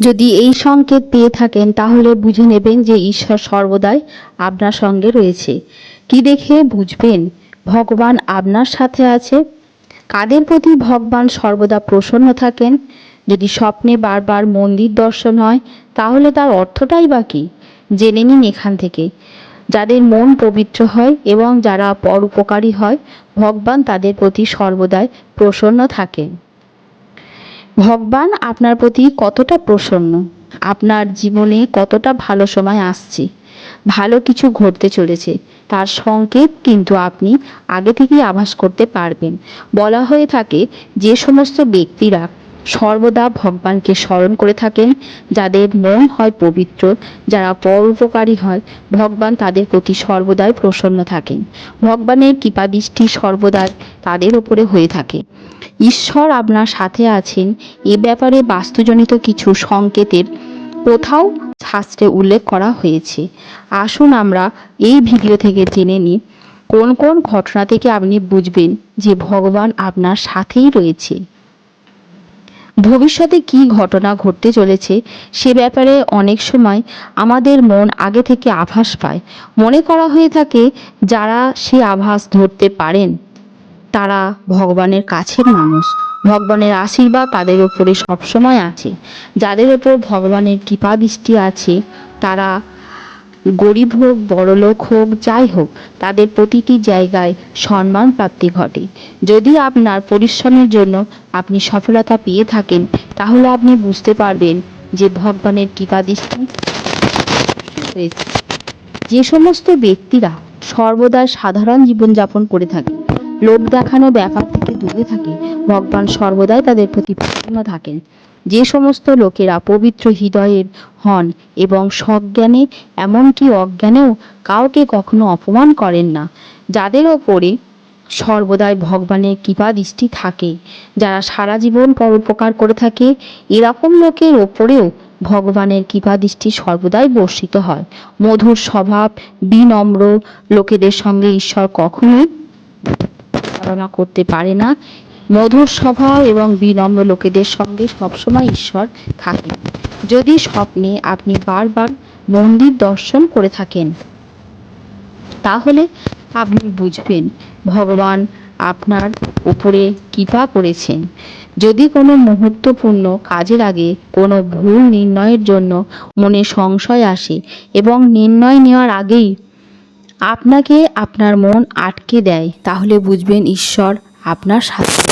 যদি এই সংকেত পেয়ে থাকেন, তাহলে বুঝে নেবেন যে ঈশ্বর সর্বদাই আপনার সঙ্গে রয়েছে। কি দেখে বুঝবেন? ভগবান আপনার সাথে আছে। কাদের প্রতি ভগবান সর্বদা প্রসন্ন থাকেন? যদি স্বপ্নে বারবার মন্দির দর্শন হয়, তাহলে তার অর্থটাই বা জেনে নিন এখান থেকে। যাদের মন পবিত্র হয় এবং যারা পরোপকারী হয়, ভগবান তাদের প্রতি সর্বদাই প্রসন্ন থাকেন। ভগবান আপনার প্রতি কতটা প্রসন্ন? আপনার জীবনে কতটা ভালো সময় আসছে? ভালো কিছু ঘটতে চলেছে। তার সংকেত কিন্তু আপনি আগে থেকেই আভাস করতে পারবেন। বলা হয়ে থাকে, যে সমস্ত ব্যক্তিরা সর্বদা ভগবানকে স্মরণ করে থাকেন, যাদের মন হয় পবিত্র, যারা পরোপকারী হয়, ভগবান তাদের প্রতি সর্বদাই প্রসন্ন থাকেন। ভগবানের কৃপা দৃষ্টি সর্বদা তাদের উপরে হয়ে থাকে। ঈশ্বর আপনার সাথে আছেন। এ ব্যাপারে বাস্তুজনিত কিছু সংকেতের কোথাও শাস্ত্রে উল্লেখ করা হয়েছে। আসুন আমরা এই ভিডিও থেকে জেনে নিই, কোন কোন ঘটনা থেকে আপনি বুঝবেন যে ভগবান আপনার সাথেই রয়েছে। ভবিষ্যতে কি ঘটনা ঘটতে চলেছে সে ব্যাপারে অনেক সময় আমাদের মন আগে থেকে আভাস পায়। মনে করা হয়ে থাকে যারা সে আভাস ধরতে পারেন। তারা ভগবানের কাছের মানুষ। ভগবানের আশীর্বাদ তাদের ওপরে সবসময় আছে। যাদের ওপর ভগবানের কৃপা দৃষ্টি আছে, তারা গরিব হোক বড়লোক হোক, যাই হোক, তাদের প্রতিটি জায়গায় সম্মান প্রাপ্তি ঘটে। যদি আপনার পরিশ্রমের জন্য আপনি সফলতা পেয়ে থাকেন, তাহলে আপনি বুঝতে পারবেন যে ভগবানের কৃপা দৃষ্টি যে সমস্ত ব্যক্তিরা সর্বদা সাধারণ জীবনযাপন করে থাকে লোক দেখানো ব্যাপার থেকে দূরে থাকে। ভগবান সর্বদাই তাদের প্রতি প্রসন্ন থাকেন। যে সমস্ত লোকেরা পবিত্র হৃদয়ের হন এবং সজ্ঞানে, এমনকি অজ্ঞানেও কাউকে কখনো অপমান করেন না, যাদের ওপরে সর্বদাই ভগবানের কৃপা দৃষ্টি থাকে। যারা সারা জীবন পরোপকার করে থাকে, এরকম লোকের ওপরেও ভগবানের কৃপা দৃষ্টি সর্বদাই বর্ষিত হয়। মধুর স্বভাব, বিনম্র লোকেদের সঙ্গে ঈশ্বর কখনোই ধারণা করতে পারে না। মধুর স্বভাব এবং বিনম্র লোকেদের সঙ্গে সবসময় ঈশ্বর থাকে। যদি স্বপ্নে আপনি বারবার মন্দির দর্শন করে থাকেন, তাহলে আপনি বুঝবেন ভগবান আপনার উপরে কৃপা করেছেন। যদি কোনো মুহূর্তপূর্ণ কাজের আগে কোনো ভুল নির্ণয়ের জন্য মনে সংশয় আসে এবং নির্ণয় নেওয়ার আগেই আপনাকে আপনার মন আটকে দেয়। তাহলে বুঝবেন ঈশ্বর আপনার সাথে